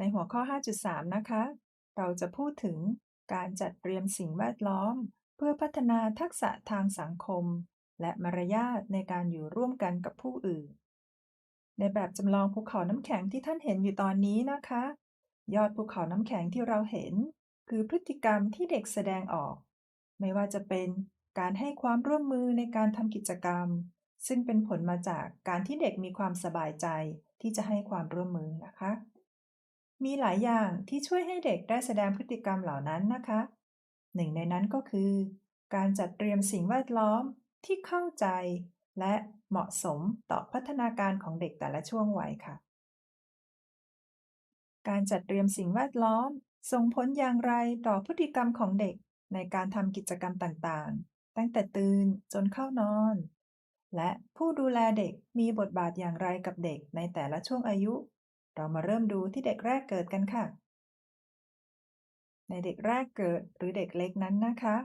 ในหัวข้อ 5.3 นะคะ เราจะพูดถึงการจัดเตรียมสิ่งแวดล้อม เพื่อพัฒนาทักษะทางสังคม และมารยาทในการอยู่ร่วมกันกับผู้อื่น ในแบบจำลองภูเขาน้ำแข็งที่ท่านเห็นอยู่ตอนนี้นะคะ ยอดภูเขาน้ำแข็งที่เราเห็น คือพฤติกรรมที่เด็กแสดงออก ไม่ว่าจะเป็นการให้ความร่วมมือในการทำกิจกรรม ซึ่งเป็นผลมาจากการที่เด็กมีความสบายใจที่จะให้ความร่วมมือนะคะ มีหลายอย่างที่ช่วยให้เด็กได้แสดงพฤติกรรมเหล่านั้นนะคะ หนึ่งในนั้นก็คือ การจัดเตรียมสิ่งแวดล้อมที่เข้าใจ และเหมาะสมต่อพัฒนาการของเด็กแต่ละช่วงวัยค่ะ การจัดเตรียมสิ่งแวดล้อม ส่งผลอย่างไรต่อพฤติกรรมของเด็กในการทำกิจกรรมต่างๆ ตั้งแต่ตื่นจนเข้านอน และผู้ดูแลเด็กมีบทบาทอย่างไรกับเด็กในแต่ละช่วงอายุ เรามาเริ่มดูที่เด็กแรกเกิดกันค่ะ ในเด็กแรกเกิดหรือเด็กเล็กนั้นนะคะ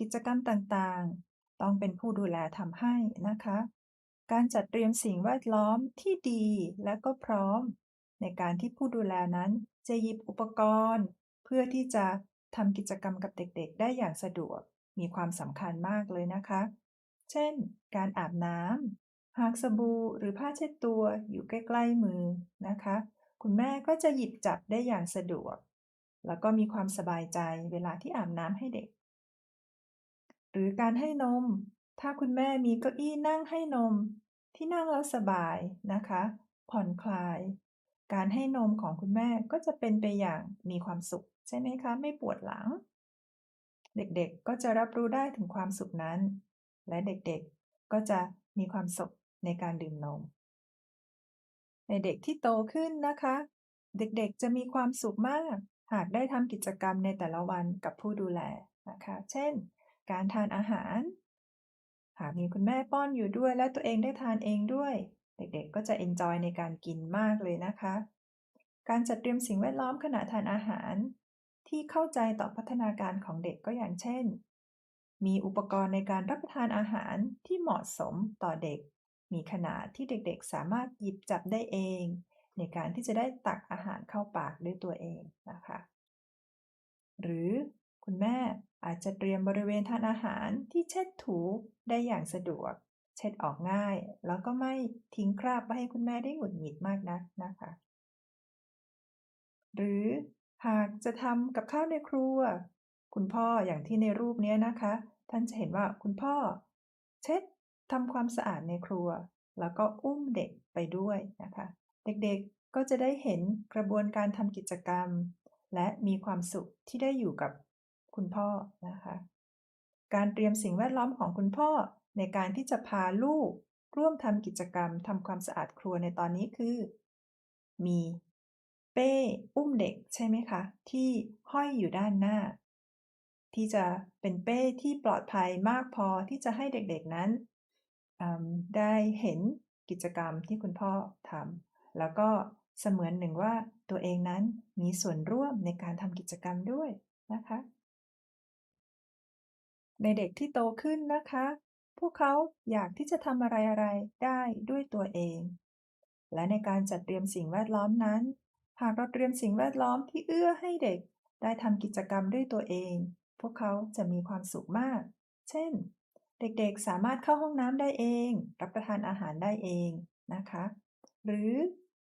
กิจกรรมต่างๆ ต้องเป็นผู้ดูแลทำให้นะคะ การจัดเตรียมสิ่งแวดล้อมที่ดีและก็พร้อม ในการที่ผู้ดูแลนั้นจะหยิบอุปกรณ์ เพื่อที่จะทำกิจกรรมกับเด็กๆ ได้อย่างสะดวกมีความสำคัญมากเลยนะคะ เช่น การอาบน้ำ หากสบู่หรือผ้าเช็ดตัวอยู่ใกล้ ๆ มือนะคะ คุณแม่ก็จะหยิบจับได้อย่างสะดวก แล้วก็มีความสบายใจเวลาที่อาบน้ำให้เด็ก หรือการให้นม ถ้าคุณแม่มีเก้าอี้นั่งให้นม ที่นั่งแล้วสบายนะคะ ผ่อนคลาย การให้นมของคุณแม่ก็จะเป็นไปอย่างมีความสุข ใช่ไหมคะ ไม่ปวดหลัง เด็กๆก็จะรับรู้ได้ถึงความสุขนั้น และเด็กๆก็จะมีความสุข ในการดื่มนม ในเด็กที่โตขึ้นนะคะ เด็กๆจะมีความสุขมาก หากได้ทำกิจกรรมในแต่ละวันกับผู้ดูแลนะคะ เช่น การทานอาหาร หากมีคุณแม่ป้อนอยู่ด้วยและตัวเองได้ทานเองด้วย เด็กๆก็จะเอนจอยในการกินมากเลยนะคะ การจัดเตรียมสิ่งแวดล้อมขณะทานอาหารที่เข้าใจต่อพัฒนาการของเด็กก็อย่างเช่น มีอุปกรณ์ในการรับประทานอาหารที่เหมาะสมต่อเด็ก มีขนาดที่เด็กๆ สามารถหยิบจับได้เอง ในการที่จะได้ตักอาหารเข้าปากด้วยตัวเองนะคะ หรือคุณแม่อาจจะเตรียมบริเวณทานอาหารที่เช็ดถูได้อย่างสะดวก เช็ดออกง่าย แล้วก็ไม่ทิ้งคราบไปให้คุณแม่ได้หงุดหงิดมากนักนะคะ หรือหากจะทำกับข้าวในครัว คุณพ่ออย่างที่ในรูปนี้นะคะ ท่านจะเห็นว่าคุณพ่อ เช็ด ทำความสะอาดในครัว แล้วก็อุ้มเด็กไปด้วยนะคะ เด็กๆก็จะได้เห็นกระบวนการทำกิจกรรม และมีความสุขที่ได้อยู่กับคุณพ่อนะคะ การเตรียมสิ่งแวดล้อมของคุณพ่อในการที่จะพาลูกร่วมทำกิจกรรมทำความสะอาดครัวในตอนนี้คือ มีเป้อุ้มเด็กใช่ไหมคะ ที่ห้อยอยู่ด้านหน้า ที่จะเป็นเป้ที่ปลอดภัยมากพอที่จะให้เด็กๆนั้น ได้เห็นกิจกรรมที่คุณพ่อทำแล้วก็เสมือนหนึ่งว่าตัวเองนั้นมีส่วนร่วมในการทำกิจกรรมด้วยนะคะ ในเด็กที่โตขึ้นนะคะ พวกเขาอยากที่จะทำอะไรอะไรได้ด้วยตัวเอง และในการจัดเตรียมสิ่งแวดล้อมนั้น หากเราเตรียมสิ่งแวดล้อมที่เอื้อให้เด็กได้ทำกิจกรรมด้วยตัวเอง พวกเขาจะมีความสุขมาก เช่น เด็กๆสามารถเข้าห้องน้ำได้เอง รับประทานอาหารได้เองนะคะ หรือ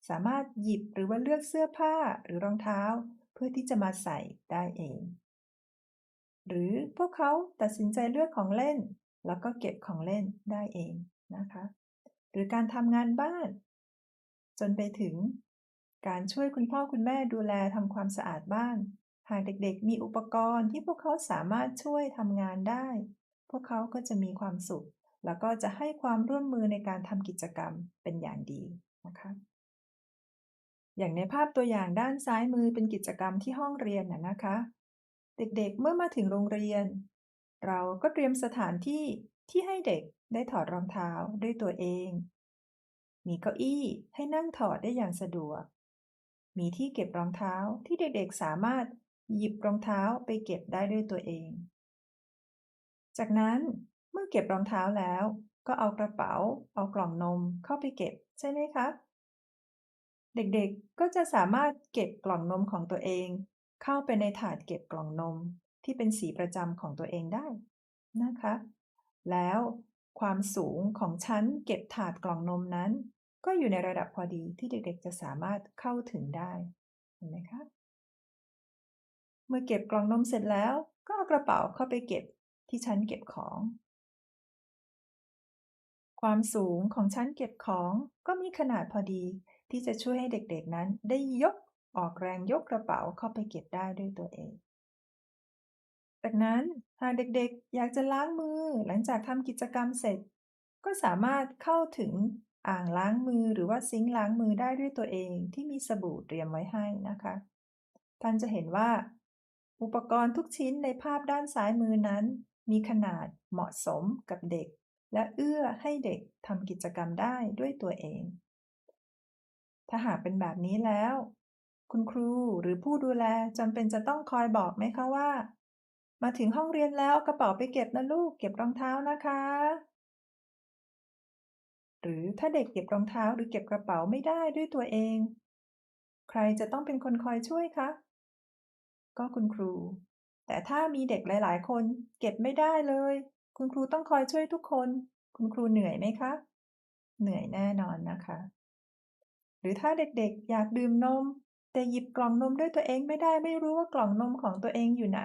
สามารถหยิบหรือว่าเลือกเสื้อผ้าหรือรองเท้า เพื่อที่จะมาใส่ได้เอง หรือพวกเขาตัดสินใจเลือกของเล่น แล้วก็เก็บของเล่นได้เองนะคะ หรือการทำงานบ้าน จนไปถึง การช่วยคุณพ่อคุณแม่ดูแลทำความสะอาดบ้าน หากเด็กๆ มีอุปกรณ์ที่พวกเขาสามารถช่วยทำงานได้ พวกเขาก็จะมีความสุข แล้วก็จะให้ความร่วมมือในการทำกิจกรรมเป็นอย่างดีนะคะอย่างในภาพตัวอย่างด้านซ้ายมือเป็นกิจกรรมที่ห้องเรียนนะนะคะ เด็กๆเมื่อมาถึงโรงเรียน เราก็เตรียมสถานที่ที่ให้เด็กได้ถอดรองเท้าด้วยตัวเอง มีเก้าอี้ให้นั่งถอดได้อย่างสะดวก มีที่เก็บรองเท้าที่เด็กๆสามารถหยิบรองเท้าไปเก็บได้ด้วยตัวเอง จากนั้นเมื่อเก็บรองเท้าแล้ว ก็เอากระเป๋า เอากล่องนมเข้าไปเก็บใช่ไหมคะ เด็กๆก็จะสามารถเก็บกล่องนมของตัวเอง เข้าไปในถาดเก็บกล่องนมที่เป็นสีประจำของตัวเองได้นะคะ แล้วความสูงของชั้นเก็บถาดกล่องนมนั้น ก็อยู่ในระดับพอดีที่เด็กๆ จะสามารถเข้าถึงได้เห็นไหมคะ เมื่อเก็บกล่องนมเสร็จแล้ว ก็เอากระเป๋าเข้าไปเก็บ ที่ชั้นเก็บของ ความสูงของชั้นเก็บของก็มีขนาดพอดีที่จะช่วยให้เด็กๆนั้นได้ยกออกแรงยกกระเป๋าเข้าไปเก็บได้ด้วยตัวเอง จากนั้นหากเด็กๆ อยากจะล้างมือหลังจากทำกิจกรรมเสร็จ ก็สามารถเข้าถึงอ่างล้างมือหรือว่าซิงค์ล้างมือได้ด้วยตัวเองที่มีสบู่เตรียมไว้ให้นะคะ ท่านจะเห็นว่า อุปกรณ์ทุกชิ้นในภาพด้านซ้ายมือนั้น มีขนาดเหมาะสมกับเด็ก และเอื้อให้เด็กทำกิจกรรมได้ด้วยตัวเอง ถ้าหากเป็นแบบนี้แล้ว คุณครูหรือผู้ดูแลจำเป็นจะต้องคอยบอกไหมคะว่า มาถึงห้องเรียนแล้วกระเป๋าไปเก็บนะลูกเก็บรองเท้านะคะ หรือถ้าเด็กเก็บรองเท้าหรือเก็บกระเป๋าไม่ได้ด้วยตัวเอง ใครจะต้องเป็นคนคอยช่วยคะก็คุณครู แต่ถ้ามีเด็กหลาย ๆ คนเก็บไม่ได้เลย คุณครูต้องคอยช่วยทุกคน คุณครูเหนื่อยไหมคะ เหนื่อยแน่นอนนะคะ หรือถ้าเด็กๆ อยากดื่มนม แต่หยิบกล่องนมด้วยตัวเองไม่ได้ไม่รู้ว่ากล่องนมของตัวเองอยู่ไหน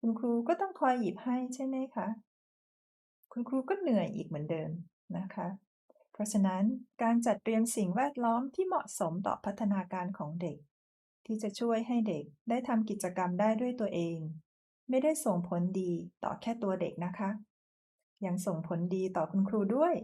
คุณครูก็ต้องคอยหยิบให้ใช่ไหมคะ คุณครูก็เหนื่อยอีกเหมือนเดิมนะคะ เพราะฉะนั้นการจัดเตรียมสิ่งแวดล้อมที่เหมาะสมต่อพัฒนาการของเด็ก ที่จะช่วยให้เด็กได้ทำกิจกรรมได้ด้วยตัวเอง ไม่ได้ส่งผลดีต่อแค่ตัวเด็กนะคะ ยังส่งผลดีต่อคุณครูด้วย